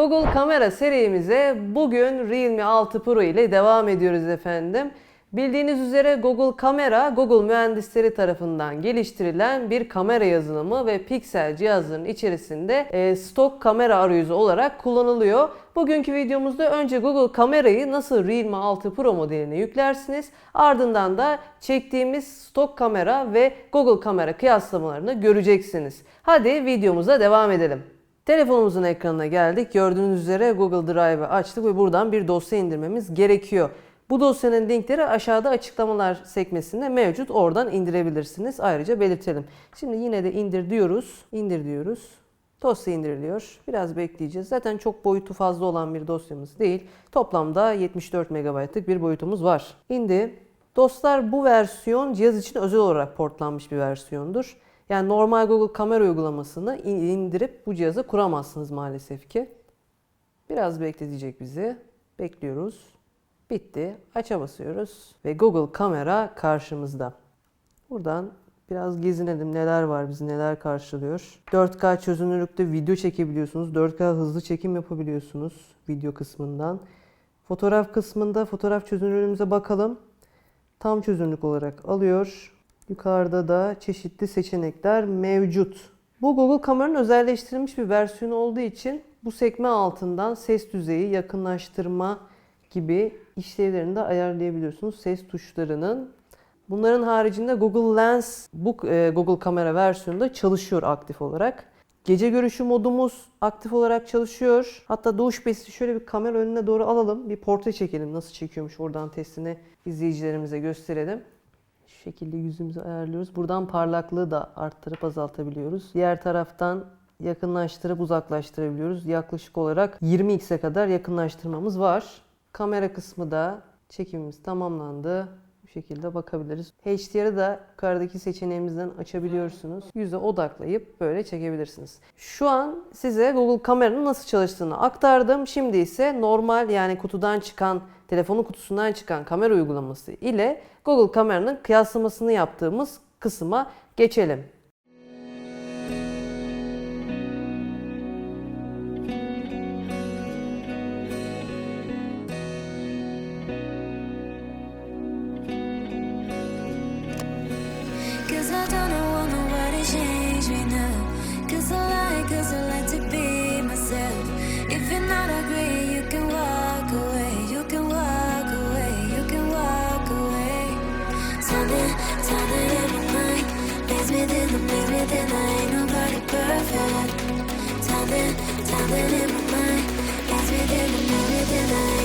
Google kamera serimize bugün Realme 6 Pro ile devam ediyoruz efendim. Bildiğiniz üzere Google Kamera, Google mühendisleri tarafından geliştirilen bir kamera yazılımı ve Pixel cihazların içerisinde e, stok kamera arayüzü olarak kullanılıyor. Bugünkü videomuzda önce Google Kamerayı nasıl Realme 6 Pro modeline yüklersiniz, ardından da çektiğimiz stok kamera ve Google Kamera kıyaslamalarını göreceksiniz. Hadi videomuza devam edelim. Telefonumuzun ekranına geldik. Gördüğünüz üzere Google Drive'ı açtık ve buradan bir dosya indirmemiz gerekiyor. Bu dosyanın linkleri aşağıda açıklamalar sekmesinde mevcut. Oradan indirebilirsiniz. Ayrıca belirtelim. Şimdi yine de indir diyoruz. İndir diyoruz. Dosya indiriliyor. Biraz bekleyeceğiz. Zaten çok boyutu fazla olan bir dosyamız değil. Toplamda 74 MB'lık bir boyutumuz var. İndi. Dostlar bu versiyon cihaz için özel olarak portlanmış bir versiyondur. Yani normal Google kamera uygulamasını indirip bu cihaza kuramazsınız maalesef ki. Biraz bekletecek bizi. Bekliyoruz. Bitti. Aç'a basıyoruz ve Google kamera karşımızda. Buradan biraz gezinelim neler var bizi neler karşılıyor. 4K çözünürlükte video çekebiliyorsunuz. 4K hızlı çekim yapabiliyorsunuz video kısmından. Fotoğraf kısmında fotoğraf çözünürlüğümüze bakalım. Tam çözünürlük olarak alıyor. Yukarıda da çeşitli seçenekler mevcut. Bu Google kameranın özelleştirilmiş bir versiyonu olduğu için bu sekme altından ses düzeyi, yakınlaştırma gibi işlevlerini de ayarlayabiliyorsunuz ses tuşlarının. Bunların haricinde Google Lens bu e, Google kamera versiyonunda çalışıyor aktif olarak. Gece görüşü modumuz aktif olarak çalışıyor. Hatta doğuş besi şöyle bir kamera önüne doğru alalım. Bir portre çekelim. Nasıl çekiyormuş oradan testini izleyicilerimize gösterelim. Şekilde yüzümüzü ayarlıyoruz. Buradan parlaklığı da arttırıp azaltabiliyoruz. Diğer taraftan yakınlaştırıp uzaklaştırabiliyoruz. Yaklaşık olarak 20x'e kadar yakınlaştırmamız var. Kamera kısmı da çekimimiz tamamlandı. Şekilde bakabiliriz. HDR'ı da yukarıdaki seçeneğimizden açabiliyorsunuz. Yüze odaklayıp böyle çekebilirsiniz. Şu an size Google kameranın nasıl çalıştığını aktardım. Şimdi ise normal yani kutudan çıkan, telefonun kutusundan çıkan kamera uygulaması ile Google kameranın kıyaslamasını yaptığımız kısma geçelim. everything, I ain't nobody perfect. Something, something in my mind, gets me thinking everything I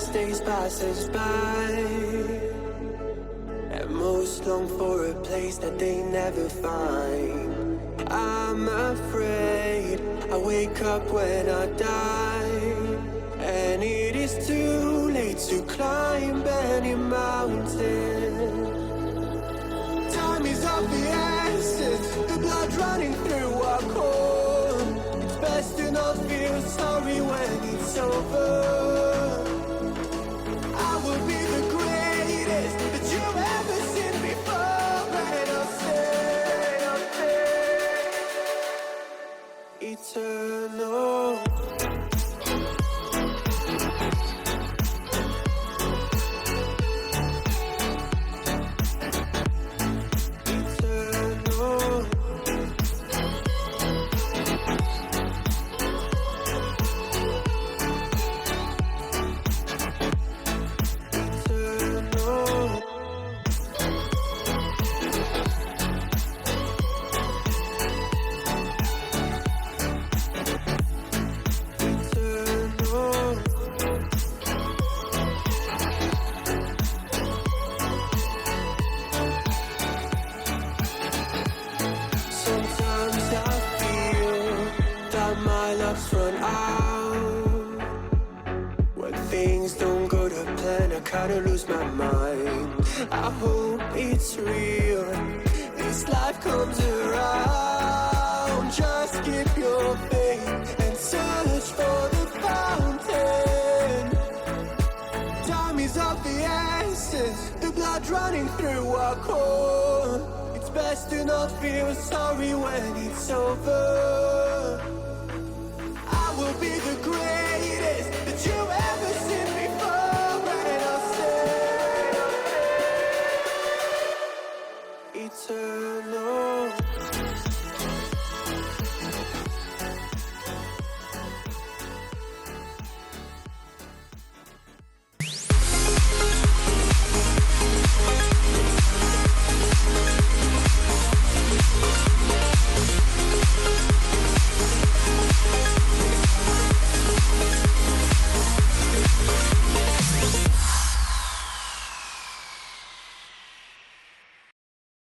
as days passes by. And most long for a place that they never find. I'm afraid I wake up when I die. And it is too late to climb any mountain. Time is of the essence, the blood running through our core. It's best to not feel sorry when it's over. I lose my mind. I hope it's real. This life comes around. Just keep your faith and search for the fountain. Time is of the essence, the blood running through our core. It's best to not feel sorry when it's over.